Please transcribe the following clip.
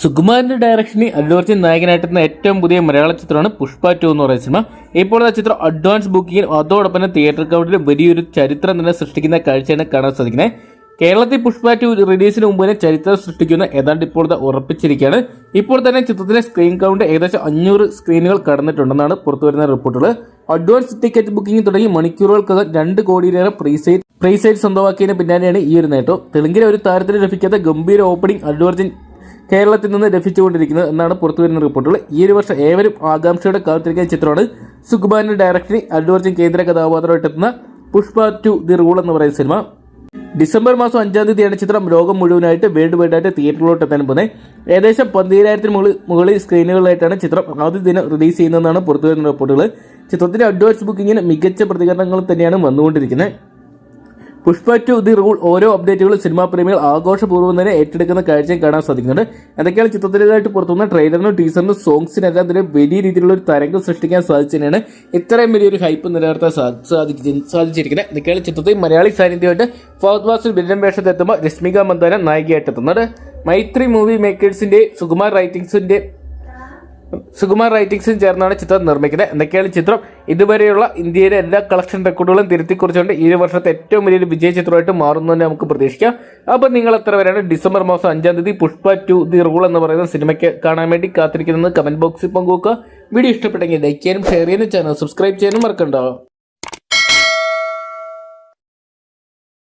സുകുമാരന്റെ ഡയറക്ഷനിൽ അല്ലു അർജുൻ നായകനായിട്ടുന്ന ഏറ്റവും പുതിയ മലയാള ചിത്രമാണ് പുഷ്പ ടു എന്ന് പറയുന്ന സിനിമ ഇപ്പോൾ ആ ചിത്രം അഡ്വാൻസ് ബുക്കിംഗിൽ അതോടൊപ്പം തന്നെ തിയേറ്റർ കൗണ്ടിൽ വലിയൊരു ചരിത്രം തന്നെ സൃഷ്ടിക്കുന്ന കാഴ്ചയാണ് കാണാൻ സാധിക്കുന്നത്. കേരളത്തിൽ പുഷ്പ ടു റിലീസിന് മുമ്പ് തന്നെ ചരിത്രം സൃഷ്ടിക്കുന്ന ഏതാണ്ട് ഇപ്പോൾ ഉറപ്പിച്ചിരിക്കുകയാണ്. ഇപ്പോൾ തന്നെ ചിത്രത്തിലെ സ്ക്രീൻ കൗണ്ട് ഏകദേശം അഞ്ഞൂറ് സ്ക്രീനുകൾ കടന്നിട്ടുണ്ടെന്നാണ് പുറത്തുവരുന്ന റിപ്പോർട്ടുകൾ. അഡ്വാൻസ് ടിക്കറ്റ് ബുക്കിംഗ് തുടങ്ങി മണിക്കൂറുകൾക്കകം രണ്ട് കോടിയിലേറെ പ്രീസൈറ്റ് പ്രീസൈറ്റ് സ്വന്തമാക്കിയതിന് പിന്നാലെയാണ് ഈ ഒരു നേട്ടം. തെലുങ്കിലെ ഒരു താരത്തിന് ലഭിക്കാത്ത ഗംഭീര ഓപ്പണിംഗ് അല്ലു അർജുൻ കേരളത്തിൽ നിന്ന് ലഭിച്ചുകൊണ്ടിരിക്കുന്നത് എന്നാണ് പുറത്തുവരുന്ന റിപ്പോർട്ടുകൾ. ഈ ഒരു വർഷം ഏവരും ആകാംക്ഷയുടെ കാത്തിരിക്കുന്ന ചിത്രമാണ്. സുകുമാരന്റെ ഡയറക്ടറി അല്ലു കേന്ദ്ര കഥാപാത്രമായിട്ടെത്തുന്ന പുഷ്പ ടു ദി റൂൾ എന്ന് പറയുന്ന സിനിമ. ഡിസംബർ മാസം അഞ്ചാം തീയതിയാണ് ചിത്രം ലോകം മുഴുവനായിട്ട് വേൾഡ് വൈഡായിട്ട് തിയേറ്ററിലോട്ട് എത്താൻ പോകുന്നത്. ഏകദേശം പന്തിരായിരത്തിന് മുകളിൽ മുകളിൽ സ്ക്രീനുകളിലായിട്ടാണ് ചിത്രം ആദ്യ ദിനം റിലീസ് ചെയ്യുന്നതെന്നാണ് പുറത്തുവരുന്ന റിപ്പോർട്ടുകൾ. ചിത്രത്തിന്റെ അഡ്വാൻസ് ബുക്കിങ്ങിന് മികച്ച പ്രതികരണങ്ങൾ തന്നെയാണ് വന്നുകൊണ്ടിരിക്കുന്നത്. പുഷ്പ ടു ദി റൂൾ ഓരോ അപ്ഡേറ്റുകളും സിനിമാ പ്രേമികൾ ആഘോഷപൂർവം തന്നെ ഏറ്റെടുക്കുന്ന കാഴ്ചയും കാണാൻ സാധിക്കുന്നുണ്ട്. എന്തൊക്കെയാണ് ചിത്രത്തിലേതായിട്ട് പുറത്തുവന്ന ട്രെയിലറിനും ടീസറിനും സോങ്സിനെല്ലാം തന്നെ വലിയ രീതിയിലുള്ള ഒരു തരംഗം സൃഷ്ടിക്കാൻ സാധിച്ചതിനാണ് ഇത്രയും വലിയൊരു ഹൈപ്പ് നിലനിർത്താൻ സാധിച്ചിരിക്കുന്നത്. എന്തൊക്കെയാണ് ചിത്രത്തിൽ മലയാളി സാന്നിധ്യമായിട്ട് ഫൗദ് വാസിൽ വില്ലൻ വേഷത്തെത്തുമ്പോൾ രശ്മിക മന്ദാന നായികയായിട്ട് എത്തുന്നത് മൈത്രി മൂവി മേക്കേഴ്സിന്റെ സുകുമാർ റൈറ്റിംഗ്സിന്റെ സുകുമാർ റൈറ്റിംഗ്സും ചേർന്നാണ് ചിത്രം നിർമ്മിക്കുന്നത്. എന്തൊക്കെയാണ് ചിത്രം? ഇതുവരെയുള്ള ഇന്ത്യയിലെ എല്ലാ കളക്ഷൻ റെക്കോർഡുകളും തിരുത്തി കുറിച്ചുകൊണ്ട് ഈ വർഷത്തെ ഏറ്റവും വലിയൊരു വിജയ ചിത്രമായിട്ട് മാറുന്നു തന്നെ നമുക്ക് പ്രതീക്ഷിക്കാം. അപ്പോൾ നിങ്ങൾ എത്ര വരെയാണ് ഡിസംബർ മാസം അഞ്ചാം തീയതി പുഷ്പ ടു ദി റൂൾ എന്ന് പറയുന്ന സിനിമയ്ക്ക് കാണാൻ വേണ്ടി കാത്തിരിക്കുന്നത് കമന്റ് ബോക്സിൽ പങ്കുവെക്കുക. വീഡിയോ ഇഷ്ടപ്പെട്ടെങ്കിൽ ലൈക്ക് ചെയ്യാനും ഷെയർ ചെയ്യാനും ചാനൽ സബ്സ്ക്രൈബ് ചെയ്യാനും മറക്കണ്ടാവും